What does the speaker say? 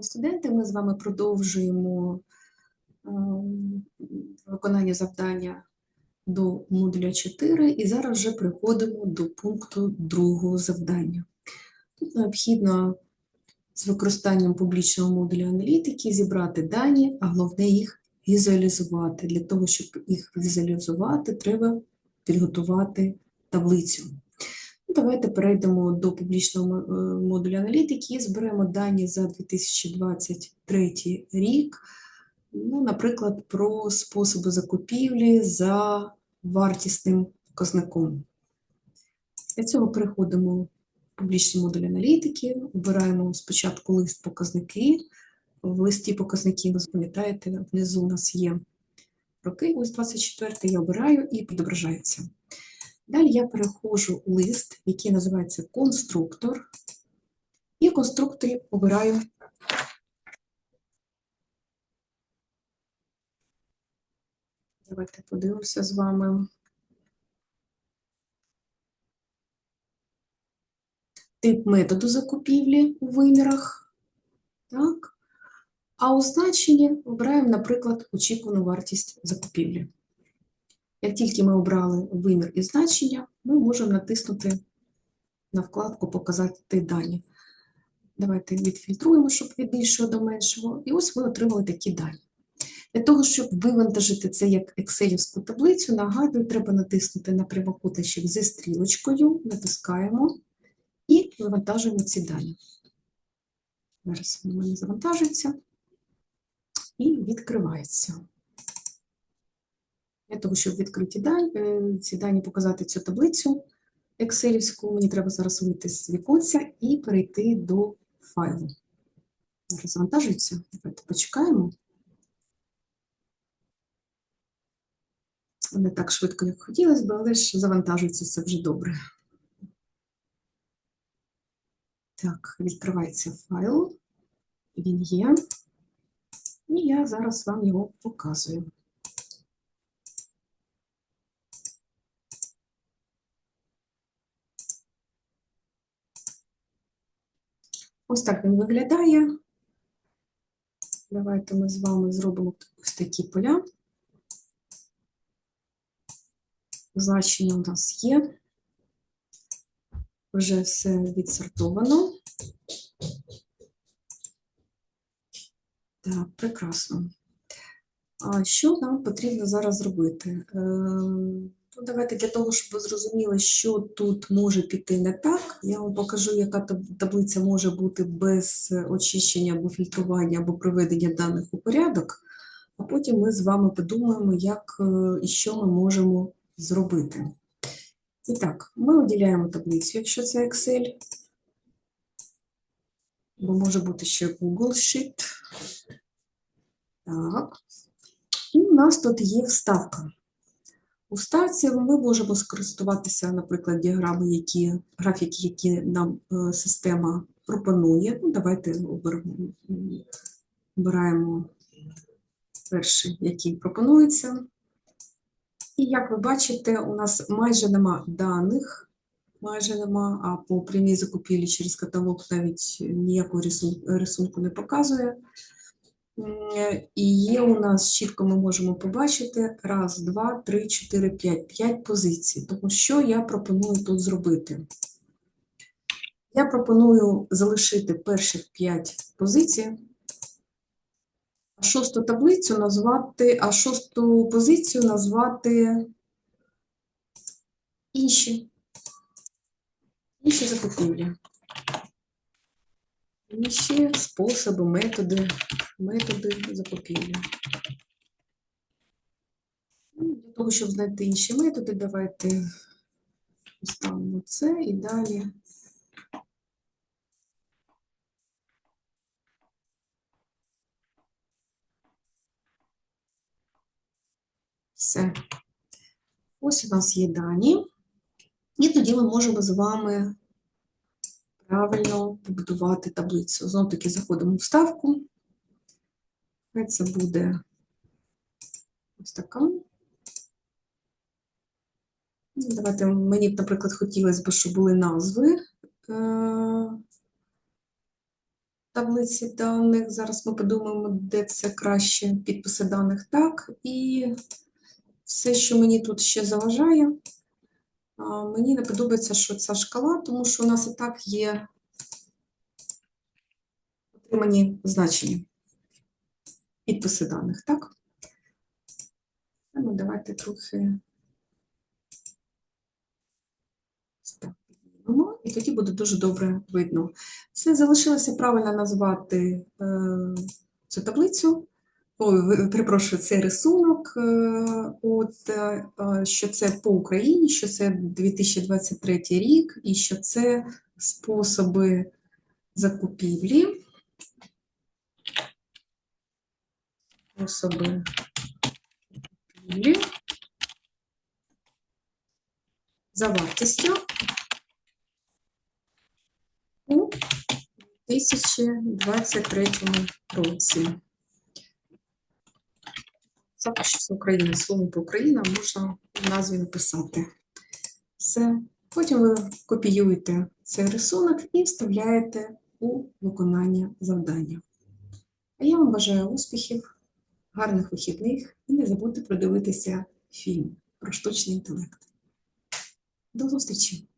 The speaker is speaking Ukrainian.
Студенти, ми з вами продовжуємо ем, виконання завдання до модуля 4 і зараз вже приходимо до пункту другого завдання. Тут необхідно з використанням публічного модуля аналітики зібрати дані, а головне їх візуалізувати. Для того, щоб їх візуалізувати, треба підготувати таблицю. Давайте перейдемо до публічного е, модуля аналітики і зберемо дані за 2023 рік. Ну, наприклад, про способи закупівлі за вартісним показником. Для цього переходимо в публічний модуль аналітики, обираємо спочатку лист показники. В листі показників, ви пам'ятаєте, внизу у нас є роки, ось 24 я обираю і відображається. Далі я переходжу у лист, який називається конструктор. І в конструкторі обираю Давайте подивимося з вами. Тип методу закупівлі у вимірах. Так. А у значенні обираємо, наприклад, очікувану вартість закупівлі. Як тільки ми обрали вимір і значення, ми можемо натиснути на вкладку Показати дані. Давайте відфільтруємо, щоб від більшого до меншого. І ось ви отримали такі дані. Для того, щоб вивантажити це як екселівську таблицю, нагадую, треба натиснути на прямокутничок зі стрілочкою, натискаємо і вивантажуємо ці дані. Зараз мене завантажується і відкривається. Для того, щоб відкриті дані, е, ці дані показати цю таблицю екселівську, мені треба зараз вийти з віконця і перейти до файлу. Зараз завантажується. Давайте почекаємо. Не так швидко, як хотілося б, але ж завантажується це вже добре. Так, відкривається файл. Він є. І я зараз вам його показую. Ось так він виглядає. Давайте ми з вами зробимо ось такі поля. Значення у нас є. Вже все відсортовано. Так, прекрасно. Що нам потрібно зараз зробити? Е, Ну, давайте для того, щоб ви зрозуміли, що тут може піти не так, я вам покажу, яка таблиця може бути без е, очищення або фільтрування, або приведення даних у порядок, а потім ми з вами подумаємо, як е, і що ми можемо зробити. І так, ми виділяємо таблицю, якщо це Excel, бо може бути ще Google Sheet. Так. У нас тут є вставка. У вставці ми можемо скористуватися, наприклад, діаграми, які, графіки, які нам е, система пропонує. Ну, давайте обираємо перший, який пропонується. І як ви бачите, у нас майже нема даних, майже нема, а по прямій закупівлі через каталог навіть ніякого рисунку, рисунку не показує. І є у нас, чітко ми можемо побачити, раз, два, три, чотири, п'ять, п'ять позицій. Тому що я пропоную тут зробити? Я пропоную залишити перших п'ять позицій, а шосту таблицю назвати, а шосту позицію назвати інші. Інші закупівлі. Інші способи, методи, методи закупівлі. Ну, Для того, щоб знайти інші методи, давайте поставимо це і далі. Все. Ось у нас є дані. І тоді ми можемо з вами правильно побудувати таблицю. Знову таки заходимо в вставку. Хай це буде ось така. Ну, Давайте мені, б, наприклад, хотілося б, щоб були назви. е, таблиці даних. Зараз ми подумаємо, де це краще підписи даних. Так, і все, що мені тут ще заважає, мені не подобається, що ця шкала, тому що у нас і так є отримані значення. Підписи даних, так? Ну, давайте трохи так і тоді буде дуже добре видно. Все, залишилося правильно назвати е, цю таблицю. Ой, перепрошую, цей рисунок. е, От, е, що це по Україні, що це 2023 рік, і що це способи закупівлі. Способи закупівлі за вартістю у 2023 році. Захист України, слово по Україна можна назві написати. Все. Потім ви копіюєте цей рисунок і вставляєте у виконання завдання. А я вам бажаю успіхів, гарних вихідних і не забудьте продивитися фільм про штучний інтелект. До зустрічі!